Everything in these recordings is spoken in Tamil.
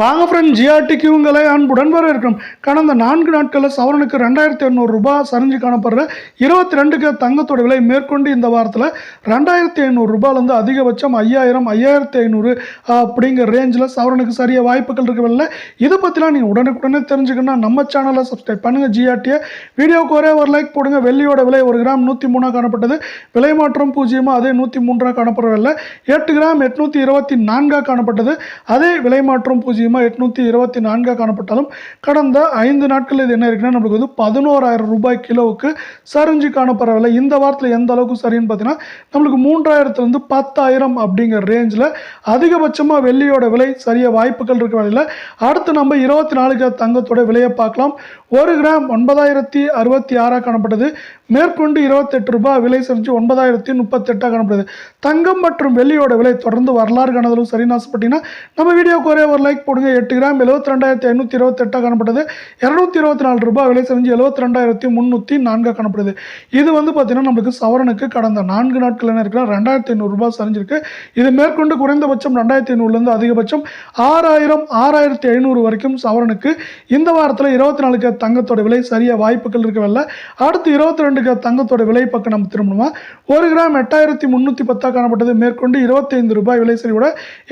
வாங்க ஃப்ரெண்ட் ஜிஆர்டிக்கு உங்களை அன்புடன் வரவேற்கிறோம். கடந்த நான்கு நாட்களில் சவரனுக்கு ரெண்டாயிரத்தி எண்ணூறு ரூபாய் சரிஞ்சு காணப்படுற இருபத்தி ரெண்டுக்கு தங்கத்தோட விலை மேற்கொண்டு இந்த வாரத்தில் ரெண்டாயிரத்தி ஐநூறு ரூபாயிலேருந்து அதிகபட்சம் ஐயாயிரம் ஐயாயிரத்தி ஐநூறு அப்படிங்கிற ரேஞ்சில் சவரனுக்கு சரிய வாய்ப்புகள் இருக்கவில்லை இதை பற்றிலாம் நீங்கள் உடனுக்குடனே தெரிஞ்சுக்கணும்னா நம்ம சேனலை சப்ஸ்கிரைப் பண்ணுங்கள் ஜிஆர்டியை வீடியோக்கு ஒரே ஒரு லைக் போடுங்க. வெள்ளியோட விலை ஒரு கிராம் நூற்றி மூணாக காணப்பட்டது. விலை மாற்றம் பூஜ்ஜியமாக அதே நூற்றி மூன்றாக காணப்படவில்லை எட்டு கிராம் எட்நூற்றி இருபத்தி நான்காக காணப்பட்டது. அதே விலை மாற்றம் பூஜ்ஜியம் அதிகமாக எட்நூற்றி இருபத்தி நான்காக காணப்பட்டாலும் கடந்த ஐந்து நாட்கள் இது என்ன இருக்குன்னா நம்மளுக்கு வந்து பதினோராயிரம் ரூபாய் கிலோவுக்கு சரிஞ்சு காணப்படவில்லை. இந்த வாரத்தில் எந்த அளவுக்கு சரின்னு பார்த்தீங்கன்னா நம்மளுக்கு மூன்றாயிரத்துலேருந்து பத்தாயிரம் அப்படிங்கிற ரேஞ்சில் அதிகபட்சமாக வெள்ளியோட விலை சரிய வாய்ப்புகள் இருக்க வேலையில் அடுத்து நம்ம இருபத்தி நாலு கிராம் தங்கத்தோட விலையை பார்க்கலாம். ஒரு கிராம் ஒன்பதாயிரத்தி அறுபத்தி ஆறாக காணப்பட்டது. மேற்கொண்டு இருபத்தெட்டு ரூபாய் விலை செஞ்சு ஒன்பதாயிரத்தி முப்பத்தெட்டாக காணப்படுது. தங்கம் மற்றும் வெள்ளியோட விலை தொடர்ந்து வரலாறு காணதளவு சரி நாசப்பட்டீங்கன்னா நம்ம வீடியோக்கு ஒரே ஒரு லைக் போட்டு போடுங்க எட்டு கிராம் எழுபத்தி ரெண்டாயிரத்தி ஐநூற்றி இருபத்தெட்டாக காணப்பட்டது. இரநூத்தி இருபத்தி நாலு ரூபாய் விலை செஞ்சு எழுபத்தி ரெண்டாயிரத்தி முந்நூற்றி நான்காக காணப்படுது. இது வந்து பார்த்தீங்கன்னா நம்மளுக்கு சவரனுக்கு கடந்த நான்கு நாட்கள் என்ன இருக்கிற ரெண்டாயிரத்தி ஐநூறுரூபா சரிஞ்சிருக்கு. இது மேற்கொண்டு குறைந்தபட்சம் ரெண்டாயிரத்தி ஐநூறுலேருந்து அதிகபட்சம் ஆறாயிரம் ஆறாயிரத்தி ஐநூறு வரைக்கும் சவரனுக்கு இந்த வாரத்தில் இருபத்தி நாலுக்கு தங்கத்தோட விலை சரியாக வாய்ப்புகள் இருக்கவில்லை. அடுத்து இருபத்தி ரெண்டுக்கு தங்கத்தோட விலை பக்கம் நம்ம திரும்பணுமா? ஒரு கிராம் எட்டாயிரத்தி முந்நூற்றி பத்தாக காணப்பட்டது. மேற்கொண்டு இருபத்தைந்து ரூபாய் விலை சரிவோட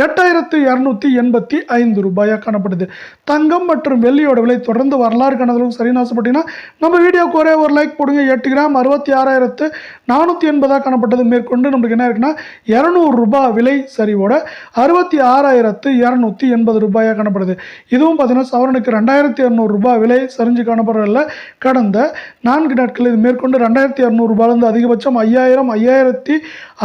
எட்டாயிரத்து இரநூத்தி எண்பத்தி ஐந்து ரூபாய் ரூபாயாக காணப்படுது. தங்கம் மற்றும் வெள்ளியோட விலை தொடர்ந்து வரலாறு காணதளவு சரின்னு ஆசைப்பட்டீங்கன்னா நம்ம வீடியோக்கு ஒரே ஒரு லைக் போடுங்க. எட்டு கிராம் அறுபத்தி ஆறாயிரத்து நானூற்றி எண்பதாக காணப்பட்டது. மேற்கொண்டு நம்மளுக்கு என்ன இருக்குன்னா இரநூறு ரூபாய் விலை சரிவோட அறுபத்தி ஆறாயிரத்து இரநூத்தி எண்பது ரூபாயாக காணப்படுது. இதுவும் பார்த்தீங்கன்னா சவரனுக்கு ரெண்டாயிரத்தி இரநூறுபா ரூபாய் விலை சரிஞ்சு காணப்படுறதில்ல கடந்த நான்கு நாட்கள் இது மேற்கொண்டு ரெண்டாயிரத்தி இரநூறுபாலேருந்து அதிகபட்சம் ஐயாயிரம் ஐயாயிரத்தி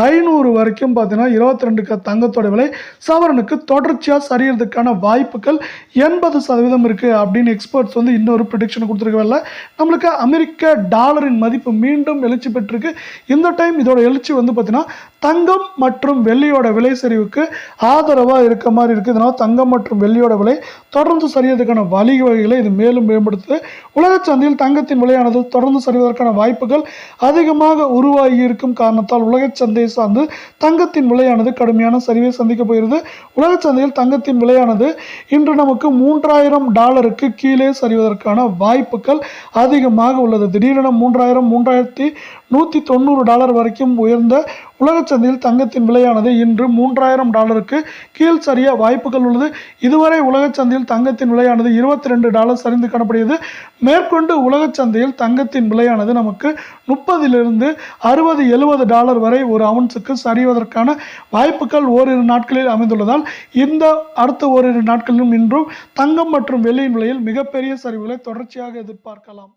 ஐநூறு வரைக்கும் பார்த்தீங்கன்னா இருபத்தி ரெண்டுக்கு தங்கத்தோட விலை சவரனுக்கு தொடர்ச்சியாக சரியறதுக்கான வாய்ப்புகள் எண்பது சதவீதம் இருக்குது அப்படின்னு எக்ஸ்பர்ட்ஸ் வந்து இன்னொரு ப்ரிடிக்ஷன் கொடுத்துருக்கவில்ல நம்மளுக்கு அமெரிக்க டாலரின் மதிப்பு மீண்டும் எழுச்சி பெற்றிருக்கு. இந்த டைம் இதோட எழுச்சி வந்து பார்த்திங்கன்னா தங்கம் மற்றும் வெள்ளியோட விலை சரிவுக்கு ஆதரவாக இருக்க மாதிரி இருக்குது இதனால் தங்கம் மற்றும் வெள்ளியோட விலை தொடர்ந்து சரியதுக்கான வழிவகைகளை இது மேலும் மேம்படுத்துது. உலகச் சந்தையில் தங்கத்தின் விலையானது தொடர்ந்து சரிவதற்கான வாய்ப்புகள் அதிகமாக உருவாகி இருக்கும் காரணத்தால் உலகச் சந்தையை சார்ந்து தங்கத்தின் விலையானது கடுமையான சரிவை சந்திக்க போகிறது. உலகச் சந்தையில் தங்கத்தின் விலையானது இன்று நமக்கு மூன்றாயிரம் டாலருக்கு கீழே சரிவதற்கான வாய்ப்புகள் அதிகமாக உள்ளது. திடீரென மூன்றாயிரம் மூன்றாயிரத்தி நூற்றி தொண்ணூறு டாலர் வரைக்கும் உயர்ந்த உலகச் சந்தையில் தங்கத்தின் விலையானது இன்று மூன்றாயிரம் டாலருக்கு கீழ் சரிய வாய்ப்புகள் உள்ளது. இதுவரை உலகச் சந்தையில் தங்கத்தின் விலையானது இருபத்தி ரெண்டு டாலர் சரிந்து காணப்படுகிறது. மேற்கொண்டு உலகச் சந்தையில் தங்கத்தின் விலையானது நமக்கு முப்பதிலிருந்து அறுபது எழுபது டாலர் வரை ஒரு அவுன்ஸுக்கு சரிவதற்கான வாய்ப்புகள் ஓரிரு நாட்களில் அமைந்துள்ளதால் இந்த அடுத்த ஓரிரு நாட்களிலும் இன்றும் தங்கம் மற்றும் வெள்ளியின் விலையில் மிகப்பெரிய சரிவுகளை தொடர்ச்சியாக எதிர்பார்க்கலாம்.